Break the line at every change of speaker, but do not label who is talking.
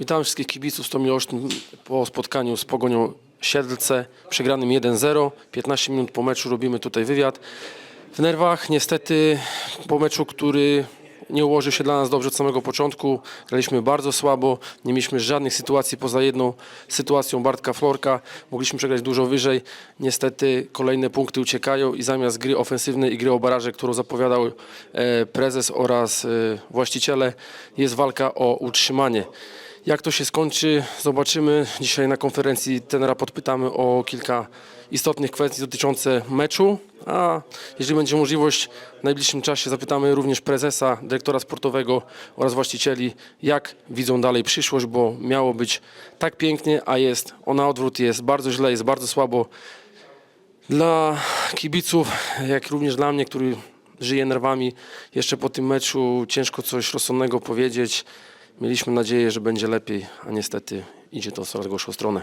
Witam wszystkich kibiców Stomi Olsztyn po spotkaniu z Pogonią Siedlce, przegranym 1-0. 15 minut po meczu robimy tutaj wywiad. W nerwach niestety po meczu, który nie ułożył się dla nas dobrze od samego początku. Graliśmy bardzo słabo, nie mieliśmy żadnych sytuacji poza jedną sytuacją Bartka Florka. Mogliśmy przegrać dużo wyżej. Niestety kolejne punkty uciekają i zamiast gry ofensywnej i gry o baraże, którą zapowiadał e, prezes oraz e, właściciele, jest walka o utrzymanie. Jak to się skończy, zobaczymy. Dzisiaj na konferencji tenera podpytamy o kilka istotnych kwestii dotyczące meczu, a jeżeli będzie możliwość, w najbliższym czasie zapytamy również prezesa, dyrektora sportowego oraz właścicieli, jak widzą dalej przyszłość, bo miało być tak pięknie, a jest, ona odwrót jest bardzo źle, jest bardzo słabo. Dla kibiców, jak również dla mnie, który żyje nerwami, jeszcze po tym meczu ciężko coś rozsądnego powiedzieć. Mieliśmy nadzieję, że będzie lepiej, a niestety idzie to w coraz gorszą stronę.